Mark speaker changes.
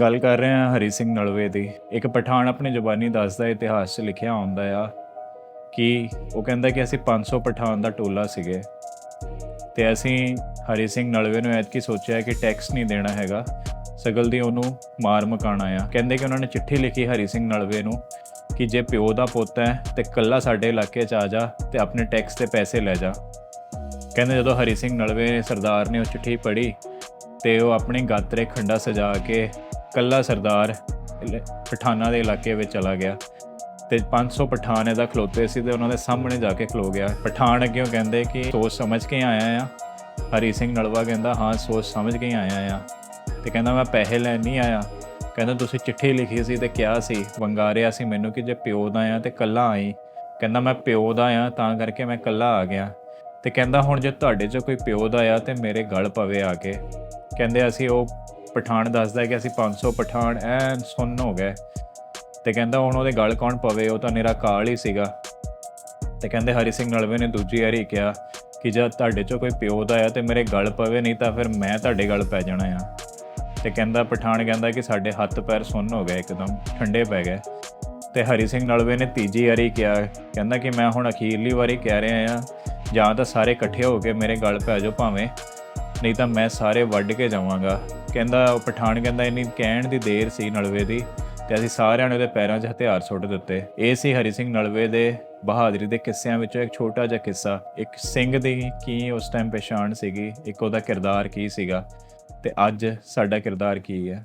Speaker 1: ਗੱਲ ਕਰ ਰਹੇ ਹਾਂ ਹਰੀ ਸਿੰਘ ਨਲਵੇ ਦੀ। ਇੱਕ ਪਠਾਨ ਆਪਣੀ ਜ਼ੁਬਾਨੀ ਦੱਸਦਾ, ਇਤਿਹਾਸ 'ਚ ਲਿਖਿਆ ਹੁੰਦਾ ਆ ਕਿ ਉਹ ਕਹਿੰਦਾ ਕਿ ਅਸੀਂ 500 ਪਠਾਨ ਦਾ ਟੋਲਾ ਸੀਗੇ। ਤੇ ਅਸੀਂ ਹਰੀ ਸਿੰਘ ਨਲਵੇ ਨੂੰ ਐਤਕੀ ਸੋਚਿਆ ਕਿ ਟੈਕਸ ਨਹੀਂ ਦੇਣਾ ਹੈਗਾ। ਸਗਲ ਦੀ ਉਹਨੂੰ ਮਾਰ ਮਕਾਣਾ ਆ। ਕਹਿੰਦੇ ਕਿ ਉਹਨਾਂ ਨੇ ਚਿੱਠੀ ਲਿਖੀ ਹਰੀ ਸਿੰਘ ਨਲਵੇ ਨੂੰ ਕਿ ਜੇ ਪਿਓ ਦਾ ਪੁੱਤ ਹੈ ਤੇ ਕੱਲਾ ਸਾਡੇ ਇਲਾਕੇ 'ਚ ਆ ਜਾ ਤੇ ਆਪਣੇ ਟੈਕਸ 'ਤੇ ਪੈਸੇ ਲੈ ਜਾ। ਕਹਿੰਦੇ ਜਦੋਂ ਹਰੀ ਸਿੰਘ ਨਲਵੇ ਸਰਦਾਰ ਨੇ ਉਹ ਚਿੱਠੀ ਪੜ੍ਹੀ ਤੇ ਉਹ ਆਪਣੀ ਗਾਤਰੇ ਖੰਡਾ ਸਜਾ ਕੇ ਕੱਲਾ ਸਰਦਾਰ ਇਲ- ਪਠਾਨਾਂ ਦੇ ਇਲਾਕੇ ਵਿੱਚ ਚਲਾ ਗਿਆ ਤੇ 500 ਪਠਾਨ ਇਹਦਾ ਖਲੋਤੇ ਸੀ ਤੇ ਉਹਨਾਂ ਦੇ ਸਾਹਮਣੇ ਜਾ ਕੇ ਖਲੋ ਗਿਆ। ਪਠਾਨ ਅੱਗੇ ਉਹ ਕਹਿੰਦੇ ਕਿ ਸੋਚ ਸਮਝ ਕੇ ਆਇਆ ਆ। ਹਰੀ ਸਿੰਘ ਨਲਵਾ ਕਹਿੰਦਾ, ਹਾਂ, ਸੋਚ ਸਮਝ ਕੇ ਆਇਆ ਆ। ਤੇ ਕਹਿੰਦਾ, ਮੈਂ ਪੈਸੇ ਲੈਣ ਨਹੀਂ ਆਇਆ। ਕਹਿੰਦਾ, ਤੁਸੀਂ ਚਿੱਠੀ ਲਿਖੀ ਸੀ ਤੇ ਕਿਹਾ ਸੀ, ਵੰਗਾਰਿਆ ਸੀ ਮੈਨੂੰ ਕਿ ਜੇ ਪਿਓ ਦਾ ਆ ਤੇ ਕੱਲਾ ਆਈ। ਕਹਿੰਦਾ, ਮੈਂ ਪਿਓ ਦਾ ਆ, ਤਾਂ ਕਰਕੇ ਮੈਂ ਕੱਲਾ ਆ ਗਿਆ। ਤੇ ਕਹਿੰਦਾ, ਹੁਣ ਜੇ ਤੁਹਾਡੇ 'ਚ ਕੋਈ ਪਿਓ ਦਾ ਆ ਤੇ ਮੇਰੇ ਗਲ ਪਵੇ ਆ ਕੇ। ਕਹਿੰਦੇ, ਅਸੀਂ ਉਹ ਪਠਾਨ ਦੱਸਦਾ ਕਿ ਅਸੀਂ 500 ਪਠਾਨ ਐਨ ਸੁੰਨ ਹੋ ਗਏ। ਤੇ ਕਹਿੰਦਾ ਹੁਣ ਉਹਦੇ ਗਲ ਕੌਣ ਪਵੇ, ਉਹ ਤਾਂ ਨਿਰਾ ਕਾਲ ਹੀ ਸੀਗਾ। ਤੇ ਕਹਿੰਦੇ ਹਰੀ ਸਿੰਘ ਨਲਵੇ ਨੇ ਦੂਜੀ ਵਾਰੀ ਕਿਹਾ ਕਿ ਜਦ ਤੁਹਾਡੇ 'ਚੋਂ ਕੋਈ ਪਿਓ ਦਾ ਆ ਤੇ ਮੇਰੇ ਗਲ ਪਵੇ, ਨਹੀਂ ਤਾਂ ਫਿਰ ਮੈਂ ਤੁਹਾਡੇ ਗਲ ਪੈ ਜਾਣਾ ਆ। ਤੇ ਕਹਿੰਦਾ ਪਠਾਨ ਕਹਿੰਦਾ ਕਿ ਸਾਡੇ ਹੱਥ ਪੈਰ ਸੁੰਨ ਹੋ ਗਏ ਇੱਕਦਮ, ਠੰਡੇ ਪੈ ਗਏ। ਤੇ ਹਰੀ ਸਿੰਘ ਨਲਵੇ ਨੇ ਤੀਜੀ ਵਾਰੀ ਕਿਹਾ, ਕਹਿੰਦਾ ਕਿ ਮੈਂ ਹੁਣ ਅਖੀਰਲੀ ਵਾਰੀ ਕਹਿ ਰਿਹਾ ਆ, ਜਾਂ ਤਾਂ ਸਾਰੇ ਇਕੱਠੇ ਹੋ ਕੇ ਮੇਰੇ ਗਲ ਪੈ ਜਾਓ ਭਾਵੇਂ, ਨਹੀਂ ਤਾਂ ਮੈਂ ਸਾਰੇ ਵੱਢ ਕੇ ਜਾਵਾਂਗਾ। ਕਹਿੰਦਾ, ਉਹ ਪਠਾਨ ਕਹਿੰਦਾ, ਇੰਨੀ ਕਹਿਣ ਦੀ ਦੇਰ ਸੀ ਨਲਵੇ ਦੀ ਤੇ ਅਸੀਂ ਸਾਰਿਆਂ ਨੇ ਉਹਦੇ ਪੈਰਾਂ 'ਚ ਹਥਿਆਰ ਸੁੱਟ ਦਿੱਤੇ। ਇਹ ਸੀ ਹਰੀ ਸਿੰਘ ਨਲਵੇ ਦੇ ਬਹਾਦਰੀ ਦੇ ਕਿੱਸਿਆਂ ਵਿੱਚੋਂ ਇੱਕ ਛੋਟਾ ਜਿਹਾ ਕਿੱਸਾ। ਇੱਕ ਸਿੰਘ ਦੀ ਕੀ ਉਸ ਟਾਈਮ ਪਛਾਣ ਸੀਗੀ, ਇੱਕ ਉਹਦਾ ਕਿਰਦਾਰ ਕੀ ਸੀਗਾ ਤੇ ਅੱਜ ਸਾਡਾ ਕਿਰਦਾਰ ਕੀ ਹੈ?